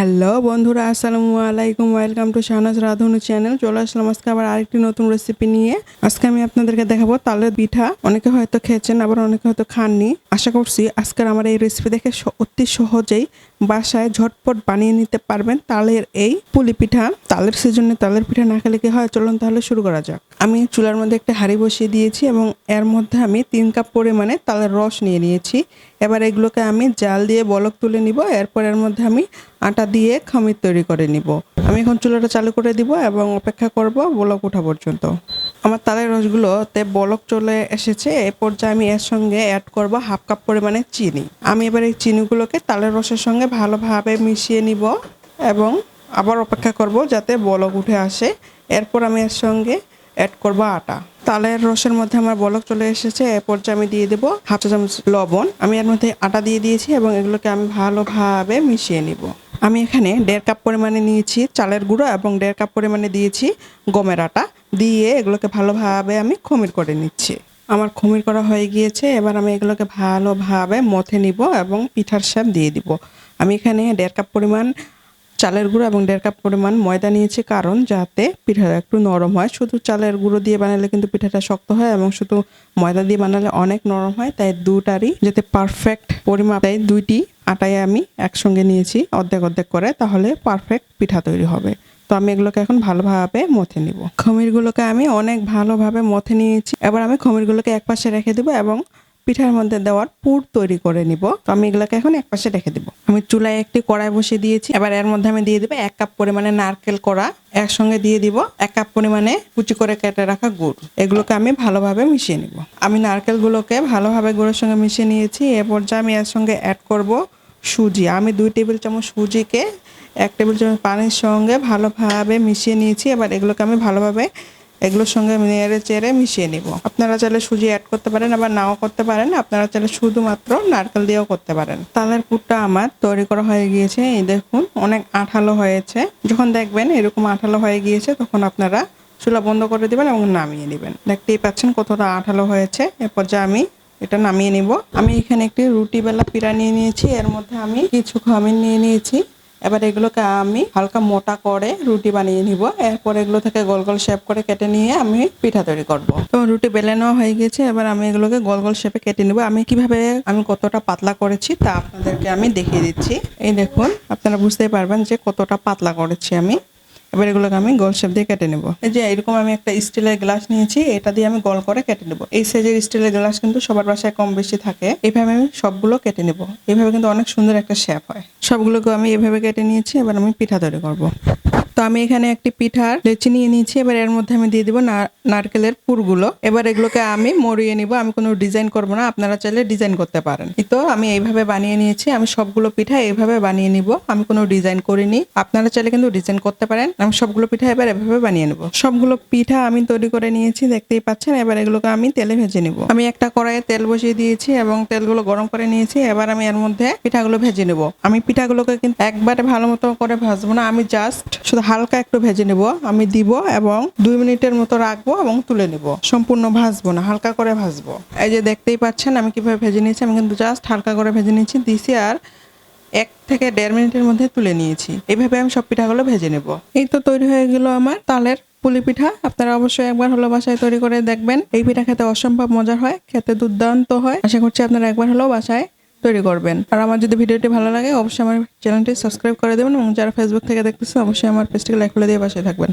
Hello বন্ধুরা, আসসালামু আলাইকুম। Welcome to Shahnaz Radhunu channel চলে আসলাম আজকে আবার আরেকটি নতুন রেসিপি নিয়ে। আজকে আমি আপনাদেরকে দেখাবো তালের পিঠা। অনেকে হয়তো খেয়েছেন, আবার অনেকে হয়তো খাননি। আশা করছি আজকের আমার এই রেসিপি দেখে অতি সহজেই বাসায় ঝটপট বানিয়ে নিতে পারবেন তালের এই পুলি পিঠা। তালের সিজনে তালের পিঠা না খেলে কি হয়? চলুন তাহলে শুরু করা যাক। আমি চুলার মধ্যে একটা হাঁড়ি বসিয়ে দিয়েছি এবং এর মধ্যে আমি তিন কাপ পরিমাণে তালের রস নিয়ে নিয়েছি। এবার এগুলোকে আমি জাল দিয়ে বলক তুলে নিব। এরপর এর মধ্যে আমি আটা দিয়ে খামির তৈরি করে নিব। আমি এখন চুলাটা চালু করে দিব এবং অপেক্ষা করব বলক ওঠা পর্যন্ত। আমার তালের রসগুলোতে বলক চলে এসেছে। এ পর্যায়ে আমি এর সঙ্গে অ্যাড করব হাফ কাপ পরিমাণে চিনি। আমি এবার এই চিনিগুলোকে তালের রসের সঙ্গে ভালোভাবে মিশিয়ে নিব এবং আবার অপেক্ষা করব যাতে বলক উঠে আসে। এরপর আমি এর সঙ্গে অ্যাড করব আটা। তালের রসের মধ্যে আমার বলক চলে এসেছে। এ পর্যায়ে আমি দিয়ে দেবো হাফ চা চামচ লবণ। আমি এর মধ্যে আটা দিয়ে দিয়েছি এবং এগুলোকে আমি ভালোভাবে মিশিয়ে নিব। আমি এখানে দেড় কাপ পরিমাণে নিয়েছি চালের গুঁড়ো এবং দেড় কাপ পরিমাণে দিয়েছি গমের আটা। দিয়ে এগুলোকে ভালোভাবে আমি খমির করে নিচ্ছি। আমার খমির করা হয়ে গিয়েছে, এবার আমি এগুলোকে ভালোভাবে মথে নিব এবং পিঠার সাপ দিয়ে দিব। আমি এখানে দেড় কাপ পরিমাণ চালের গুঁড়ো এবং দেড় কাপ পরিমাণ ময়দা নিয়েছি কারণ যাতে পিঠাটা একটু নরম হয়। শুধু চালের গুঁড়ো দিয়ে বানালে কিন্তু পিঠাটা শক্ত হয় এবং শুধু ময়দা দিয়ে বানালে অনেক নরম হয়। তাই দুটারই যাতে পারফেক্ট পরিমাপ তাই দুইটি আটায় আমি একসঙ্গে নিয়েছি অর্ধেক অর্ধেক করে, তাহলে পারফেক্ট পিঠা তৈরি হবে। তো আমি এগুলোকে এখন ভালোভাবে মথে নিব। খমিরগুলোকে আমি অনেক ভালোভাবে মথে নিয়েছি। এবার আমি খমিরগুলোকে এক পাশে রেখে দেবো এবং পিঠার মধ্যে দেওয়ার পুর তৈরি করে নিব। তো আমি এগুলোকে এখন এক পাশে রেখে দিব। আমি চুলায় একটি কড়াই বসিয়ে দিয়েছি। এবার এর মধ্যে আমি দিয়ে দেবো এক কাপ পরিমাণে নারকেল কড়া। একসঙ্গে দিয়ে দিব এক কাপ পরিমাণে কুচি করে কেটে রাখা গুড়। এগুলোকে আমি ভালোভাবে মিশিয়ে নিব। আমি নারকেলগুলোকে ভালোভাবে গুড়ের সঙ্গে মিশিয়ে নিয়েছি। এ পর্যায়ে আমি এর সঙ্গে অ্যাড করব সুজি। আমি দুই টেবিল চামচ সুজিকে, এক টেবিল চামচ পানির সঙ্গে ভালোভাবে মিশিয়ে নিয়েছি। এবার এগুলোকে আমি ভালোভাবে এগুলোর সঙ্গে নেড়ে চেড়ে মিশিয়ে নিব। আপনারা চাইলে সুজি অ্যাড করতে পারেন, আবার নাও করতে পারেন। আপনারা চাইলে শুধুমাত্র নারকেল দিয়েও করতে পারেন। তালের পুরটা আমার তৈরি করা হয়ে গিয়েছে। এই দেখুন, অনেক আঠালো হয়েছে। যখন দেখবেন এরকম আঠালো হয়ে গিয়েছে, তখন আপনারা চুলা বন্ধ করে দেবেন এবং নামিয়ে নেবেন দেখতেই পাচ্ছেন কতটা আঠালো হয়েছে। এরপর যে আমি এটা নামিয়ে নিব। আমি এখানে একটি রুটি বেলা পিড়া নিয়ে নিয়েছি। এর মধ্যে আমি কিছু খামির নিয়ে নিয়েছি। এবার এগুলোকে আমি হালকা মোটা করে রুটি বানিয়ে নিব। এরপর এগুলো থেকে গোল গোল শেপ করে কেটে নিয়ে আমি পিঠা তৈরি করব। তো রুটি বেলে নেওয়া হয়ে গেছে। এবার আমি এগুলোকে গোল গোল শেপে কেটে নিব। আমি কীভাবে আমি কতটা পাতলা করেছি তা আপনাদেরকে আমি দেখিয়ে দিচ্ছি। এই দেখুন, আপনারা বুঝতেই পারবেন যে কতটা পাতলা করেছি আমি। এবার এগুলোকে আমি গোল শেপ দিয়ে কেটে নেব। এই যে এরকম আমি একটা স্টিলের গ্লাস নিয়েছি, এটা দিয়ে আমি গোল করে কেটে নেব। এই সাইজের স্টিলের গ্লাস কিন্তু সবার বাসায় কম বেশি থাকে। এইভাবে আমি সবগুলো কেটে নেব। এইভাবে কিন্তু অনেক সুন্দর একটা শেপ হয়। সবগুলোকে আমি এভাবে কেটে নিয়েছি, এবার আমি পিঠা তৈরি করব। তো আমি এখানে একটি পিঠার লেচি নিয়ে নিয়েছি। এবার এর মধ্যে আমি দিয়ে দিব নারকেলের পুরগুলো। এবার এগুলোকে আমি মরিয়ে নিব। আমি কোনো ডিজাইন করব না। আপনারা চাইলে ডিজাইন করতে পারেন। তো আমি এইভাবে বানিয়ে নিয়েছি। আমি সবগুলো পিঠা এইভাবে বানিয়ে নিব। আমি কোনো ডিজাইন করিনি। আপনারা চাইলে কিন্তু ডিজাইন করতে পারেন। আমি সবগুলো পিঠা এবার এভাবে বানিয়ে নেব। সবগুলো পিঠা আমি তৈরি করে নিয়েছি, দেখতেই পাচ্ছেন। এবার এগুলোকে আমি তেলে ভেজে নিব। আমি একটা কড়াইয়ে তেল বসিয়ে দিয়েছি এবং তেলগুলো গরম করে নিয়েছি। এবার আমি এর মধ্যে পিঠাগুলো ভেজে নেব। আমি পিঠাগুলোকে কিন্তু একবারে ভালো মতো করে ভাজবো না। আমি জাস্ট শুধু হালকা একটু ভেজে নেব। আমি দিব এবং দুই মিনিটের মতো রাখব এবং তুলে নেব। সম্পূর্ণ ভাজবো না, হালকা করে ভাজবো। এই যে দেখতেই পাচ্ছেন, আমি কীভাবে ভেজে নিয়েছি, আমি কিন্তু জাস্ট হালকা করে ভেজে নিয়েছি, দিছি আর এক থেকে দেড় মিনিটের মধ্যে তুলে নিয়েছি। এইভাবে আমি সব পিঠাগুলো ভেজে নেব। এই তো তৈরি হয়ে গেল আমার তালের পুলি পিঠা। আপনারা অবশ্যই একবার হলো বাসায় তৈরি করে দেখবেন। এই পিঠা খেতে অসম্ভব মজার হয়, খেতে দুর্দান্ত হয়। আশা করছি আপনারা একবার হলো বাসায় তৈরি করবেন। আর আমার যদি ভিডিওটি ভালো লাগে, অবশ্যই আমার চ্যানেলটি সাবস্ক্রাইব করে দেবেন এবং যারা ফেসবুক থেকে দেখতেছে, অবশ্যই আমার পেজটিকে লাইক করে দিয়ে পাশে থাকবেন।